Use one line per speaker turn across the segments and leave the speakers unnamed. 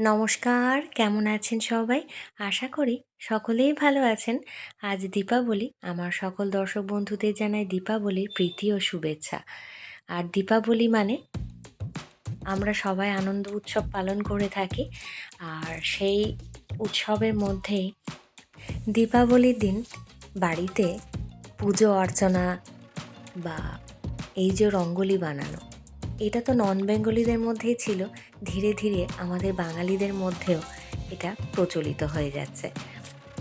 নমস্কার, কেমন আছেন সবাই? আশা করি সকলেই ভালো আছেন। আজ দীপাবলি, আমার সকল দর্শক বন্ধুদের জানাই দীপাবলির প্রীতি ও শুভেচ্ছা। আর দীপাবলি মানে আমরা সবাই আনন্দ উৎসব পালন করে থাকি। আর সেই উৎসবের মধ্যেই দীপাবলির দিন বাড়িতে পুজো অর্চনা বা এই যে রঙ্গোলি বানানো এটা তো নন বেঙ্গলিদের মধ্যেই ছিল। ধীরে ধীরে আমাদের বাঙালিদের মধ্যেও এটা প্রচলিত হয়ে যাচ্ছে।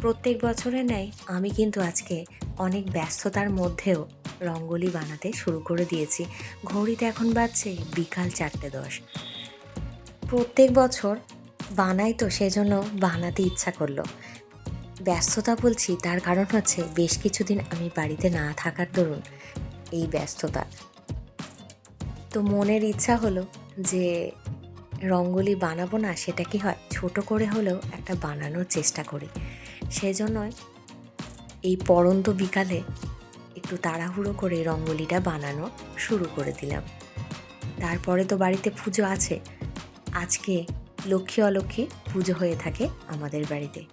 প্রত্যেক বছরের ন্যায় আমি কিন্তু আজকে অনেক ব্যস্ততার মধ্যেও রঙ্গোলি বানাতে শুরু করে দিয়েছি। ঘড়িতে এখন বাজছে বিকাল চারটে দশ। প্রত্যেক বছর বানাই তো সেজন্য বানাতে ইচ্ছা করল। ব্যস্ততা বলছি, তার কারণ হচ্ছে বেশ কিছুদিন আমি বাড়িতে না থাকার দরুন এই ব্যস্ততা তো মনের ইচ্ছা হলো যে রঙ্গোলি বানাবো না, সেটা কি হয়? ছোট করে হলেও একটা বানানোর চেষ্টা করি। সেজন্যই এই পরন্ত বিকালে একটু তাড়াহুড়ো করে রঙ্গোলিটা বানানো শুরু করে দিলাম। তারপরে তো বাড়িতে পুজো আছে। আজকে লক্ষ্মী অলক্ষ্মী পুজো হয়ে থাকে আমাদের বাড়িতে।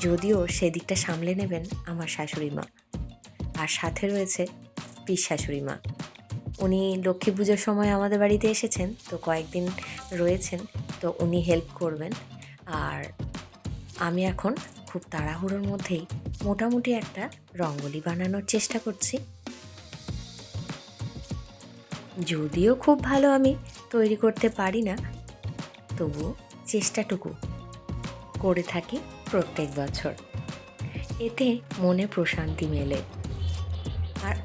যদিও সেদিকটা সামলে নেবেন আমার শাশুড়ি মা। আর সাথে রয়েছে পিস শাশুড়ি মা। উনি লক্ষ্মী পুজোর সময় আমাদের বাড়িতে এসেছেন, তো কয়েকদিন রয়েছেন, তো উনি হেল্প করবেন। আর আমি এখন খুব তাড়াহুড়োর মধ্যেই মোটামুটি একটা রঙ্গোলি বানানোর চেষ্টা করছি। যদিও খুব ভালো আমি তৈরি করতে পারি না, তবু চেষ্টাটুকু করে থাকি প্রত্যেক বছর। এতে মনে প্রশান্তি মেলে।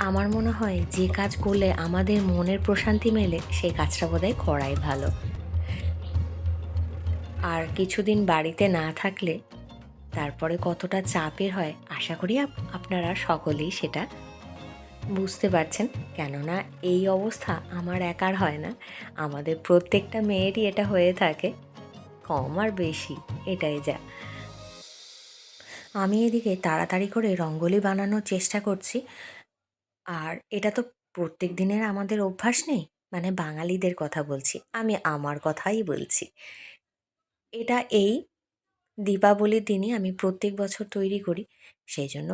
আমার মনে হয় যে কাজ করলে আমাদের মনের প্রশান্তি মেলে সেই কাজটা বোধহয় করাই ভালো। আর কিছুদিন বাড়িতে না থাকলে তারপরে কতটা চাপের হয়, আশা করি আপনারা সকলেই সেটা বুঝতে পারছেন। কেননা এই অবস্থা আমার একার হয় না। আমাদের প্রত্যেকটা মেয়েরই এটা হয়ে থাকে, কম আর বেশি, এটাই যা। আমি এদিকে তাড়াতাড়ি করে রঙ্গোলি বানানোর চেষ্টা করছি। আর এটা তো প্রত্যেক দিনের আমাদের অভ্যাস নেই। মানে বাঙালিদের কথা বলছি, আমি আমার কথাই বলছি। এটা এই দীপাবলির দিনই আমি প্রত্যেক বছর তৈরি করি, সেই জন্য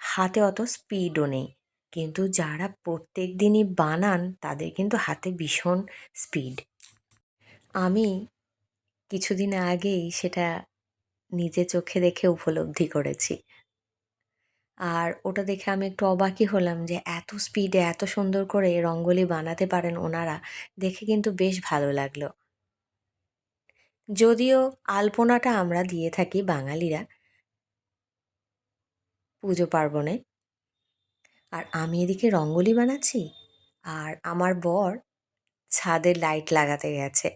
হাতে অত স্পিডও নেই। কিন্তু যারা প্রত্যেক দিনই বানান, তাদের কিন্তু হাতে ভীষণ স্পিড। আমি কিছুদিন আগেই সেটা নিজে চোখে দেখে উপলব্ধি করেছি। আর ওটা দেখে আমি একটু অবাকই হলাম যে এত স্পিডে এত সুন্দর করে রঙ্গোলি বানাতে পারেন ওনারা। দেখে কিন্তু বেশ ভালো লাগল। যদিও আলপনাটা আমরা দিয়ে থাকি বাঙালিরা পুজো পার্বণে। আর আমি এদিকে রঙ্গোলি বানাচ্ছি আর আমার বর ছাদের লাইট লাগাতে গেছে।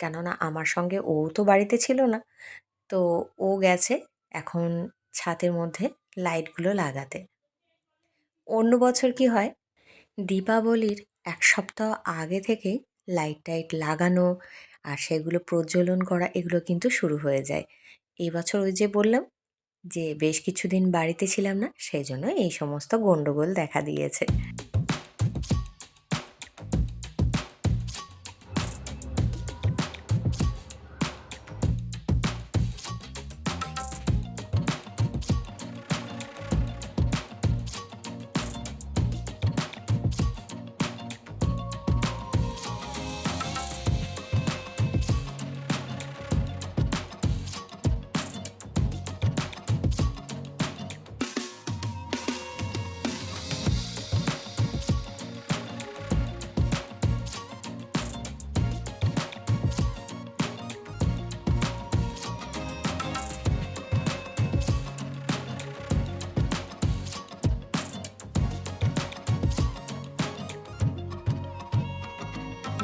কেননা আমার সঙ্গে ও তো বাড়িতে ছিল না। তো ও গেছে এখন ছাদের মধ্যে। লাইটগুলো লাগাতে। অন্য বছর কি হয়? দীপাবলির এক সপ্তাহ আগে থেকেই লাইট টাইট লাগানো আর সেগুলো প্রজ্বলন করা, এগুলো কিন্তু শুরু হয়ে যায়। এই বছর ওই যে বললাম যে, বেশ কিছুদিন বাড়িতে ছিলাম না, সেই জন্য এই সমস্ত গণ্ডগোল দেখা দিয়েছে।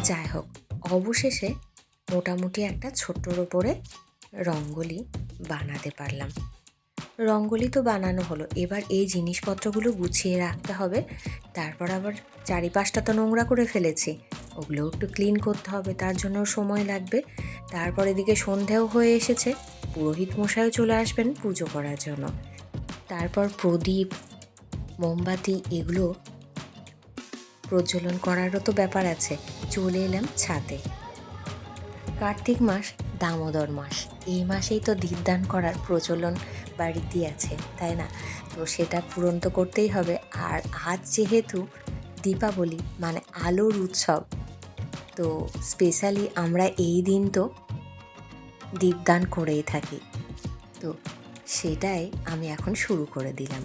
যাই হোক অবশেষে মোটামুটি একটা ছোট্টর ওপরে রঙ্গোলি বানাতে পারলাম। রঙ্গোলি তো বানানো হলো। এবার এই জিনিসপত্রগুলো গুছিয়ে রাখতে হবে। তারপর আবার চারিপাশটা তো নোংরা করে ফেলেছি। ওগুলোও একটু ক্লিন করতে হবে, তার জন্য সময় লাগবে। তারপর এদিকে সন্ধেও হয়ে এসেছে। পুরোহিত মশাইও চলে আসবেন পুজো করার জন্য। তারপর প্রদীপ, মোমবাতি, এগুলো প্রজ্বলন করারও তো ব্যাপার আছে। চলে এলাম ছাদে। কার্তিক মাস, দামোদর মাস। এই মাসেই তো দীপদান করার প্রচলন বা আছে, তাই না? তো সেটা পূরণ তো করতেই হবে। আর আজ যেহেতু দীপাবলি মানে আলোর উৎসব, তো স্পেশালি আমরা এই দিন তো দীপদান করেই থাকি। তো সেটাই আমি এখন শুরু করে দিলাম।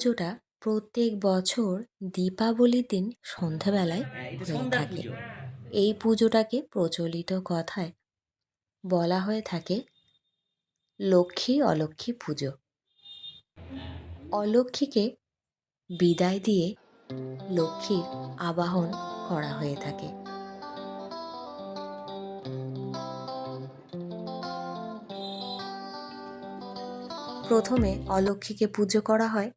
পুজোটা প্রত্যেক বছর দীপাবলির দিন সন্ধ্যাবেলায়
হ্যাঁ,
থাকে। এই পুজোটাকে প্রচলিত কথায় বলা হয়ে থাকে লক্ষ্মী অলক্ষ্মী পুজো। অলক্ষ্মীকে বিদায় দিয়ে লক্ষ্মীর আবাহন করা হয়ে থাকে। প্রথমে অলক্ষ্মীকে পুজো করা হয়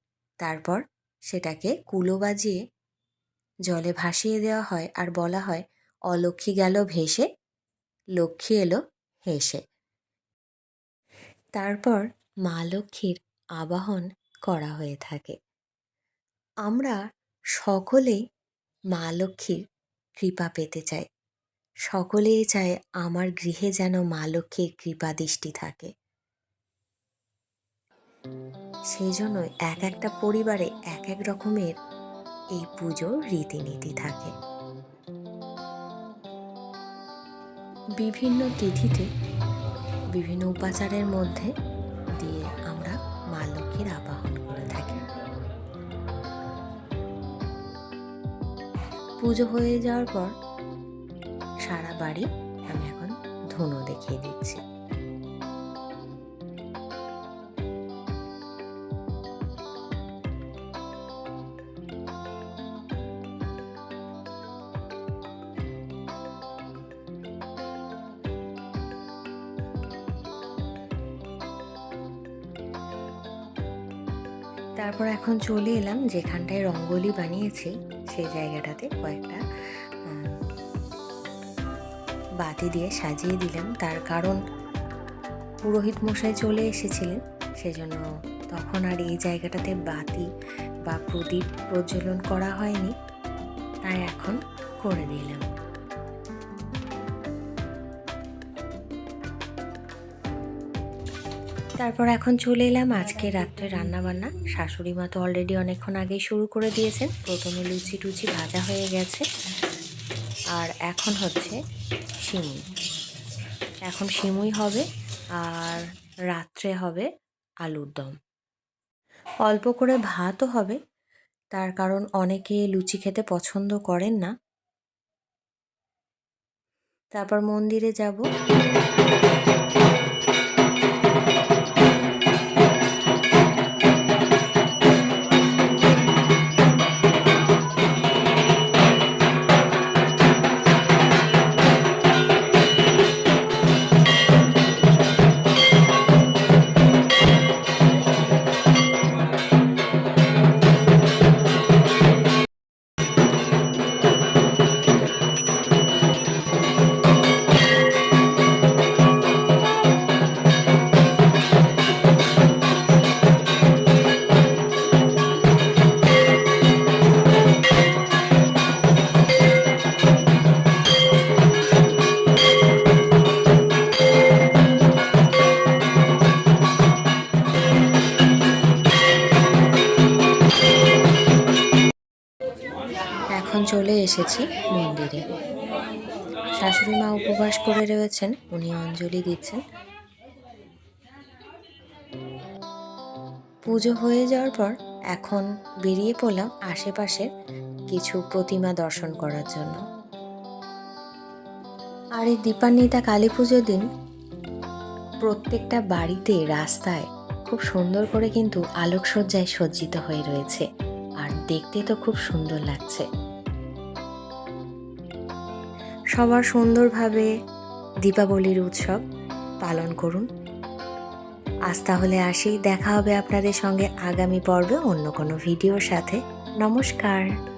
তারপর সেটাকে কুলো বাজিয়ে জলে ভাসিয়ে দেওয়া হয় আর বলা হয়, অলক্ষ্মী গেল ভেসে, লক্ষ্মী এলো হেসে। তারপর মা লক্ষ্মীর আবাহন করা হয়ে থাকে। আমরা সকলেই মা লক্ষ্মীর কৃপা পেতে চাই। সকলেই চায় আমার গৃহে যেন মা লক্ষ্মীর কৃপা দৃষ্টি থাকে। সেই জন্য এক একটা পরিবারে এক এক রকমের এই পুজোর রীতিনীতি থাকে। বিভিন্ন তিথিতে, বিভিন্ন উপাচারের মধ্যে দিয়ে আমরা মা লক্ষ্মীর আবাহন করে থাকি। পুজো হয়ে যাওয়ার পর সারা বাড়ি আমি এখন ধনু দেখিয়ে দিচ্ছি। তারপর এখন চলে এলাম যেখানটায় রঙ্গোলি বানিয়েছি, সেই জায়গাটাতে কয়েকটা বাতি দিয়ে সাজিয়ে দিলাম। তার কারণ পুরোহিত মশাই চলে এসেছিলেন, সেজন্য তখন আর এই জায়গাটাতে বাতি বা প্রদীপ প্রজ্বলন করা হয়নি। তাই এখন করে দিলাম। তারপর এখন চলে এলাম আজকে রাত্রে রান্না বান্না শাশুড়ি মা তো অলরেডি অনেকক্ষণ আগেই শুরু করে দিয়েছেন। প্রথমে লুচি টুচি ভাজা হয়ে গেছে। আর এখন হচ্ছে সিমুই এখন শিমুই হবে আর রাত্রে হবে আলুর দম। অল্প করে ভাতও হবে, তার কারণ অনেকে লুচি খেতে পছন্দ করেন না। তারপর মন্দিরে যাব। এসেছি মন্দিরে। শাশুড়ি মা উপবাস করে রয়েছেন, উনি অঞ্জলি দিচ্ছেন। পুজো হয়ে যাওয়ার পর এখন বেরিয়ে পড়লাম আশেপাশের কিছু প্রতিমা দর্শন করার জন্য। আর এই দীপান্বিতা কালী পুজোর দিন প্রত্যেকটা বাড়িতে রাস্তায় খুব সুন্দর করে কিন্তু আলোকসজ্জায় সজ্জিত হয়ে রয়েছে। আর দেখতে তো খুব সুন্দর লাগছে। সবার সুন্দরভাবে দীপাবলির উৎসব পালন করুন। আজ তাহলে আসি, দেখা হবে আপনাদের সঙ্গে আগামী পর্বে অন্য কোনো ভিডিওর সাথে। নমস্কার।